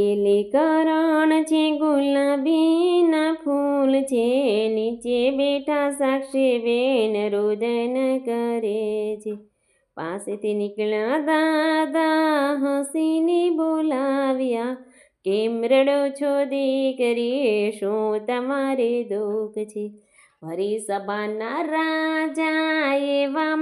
લીલી કરણ છે ગુલાબીના ફૂલ છે નીચે બેઠા સાક્ષી બેન રુદન કરે છે પાસેથી નીકળ્યા દાદા હસીને બોલાવ્યા, કેમ રડો છો દીકરી, શું તમારે દુઃખ છે? વરી સભાના રાજા એવા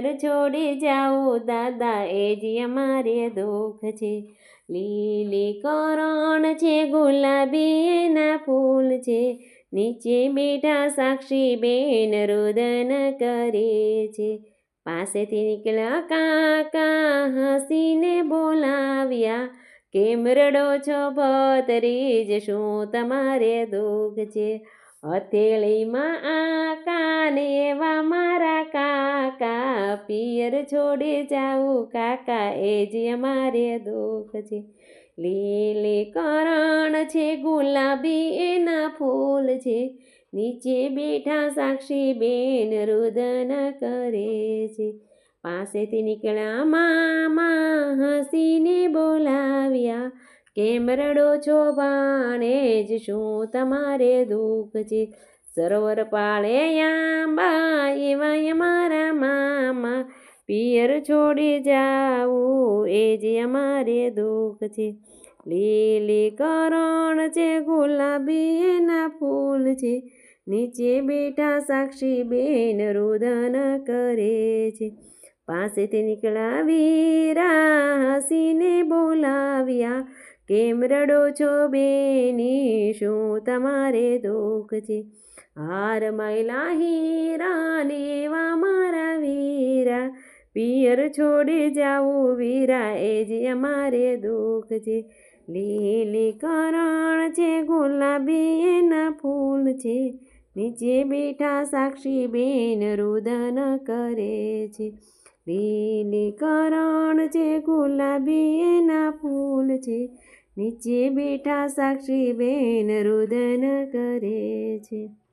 પિયર છોડી જાઓ દાદા, એ જ અમારે દુઃખ છે. લીલી કરણ છે ગુલાબી એના ફૂલ છે. નીચે બેઠા સાક્ષી બેન રુદન કરે છે. પાસેથી નીકળ્યા કાકા હસીને બોલાવ્યા, કેમ રડો છો ભતરીજ, શું તમારે દુઃખ છે? હથેળીમાં આ કાન પિયર છોડી જાઉં, કાકા, એ જ અમારે દુઃખ છે. લીલી કરણ છે, ગુલાબી એના ફૂલ છે. નીચે બેઠા સાક્ષી બેન રુદન કરે છે. પાસેથી નીકળ્યા મામા હસીને બોલાવ્યા, કેમ રડો છો બાણે જ શું તમારે દુઃખ છે? સરોવર પાળે આંબા એવા મારા મામા પિયર છોડી જાવું એ જ અમારે દુઃખ છે. લીલી કરણ છે ગુલાબી એના ફૂલ છે. નીચે બેઠા સાક્ષી બેન રુદન કરે છે. પાસેથી નીકળ્યા વીરા હસીને બોલાવ્યા, કેમ રડો છો બેની? શું તમારે દુઃખ છે? હાર મહિલા હીરા લેવા મારા વીરા પિયર છોડી જાવું વીરા, એ જ અમારે દુઃખ છે. લીલી કરણ છે ગુલાબી એના ફૂલ છે. નીચે બેઠા સાક્ષી બેન રુદન કરે છે. લીલી કરણ છે ગુલાબી એના ફૂલ છે. નીચે બેઠા સાક્ષી બેન રુદન કરે છે.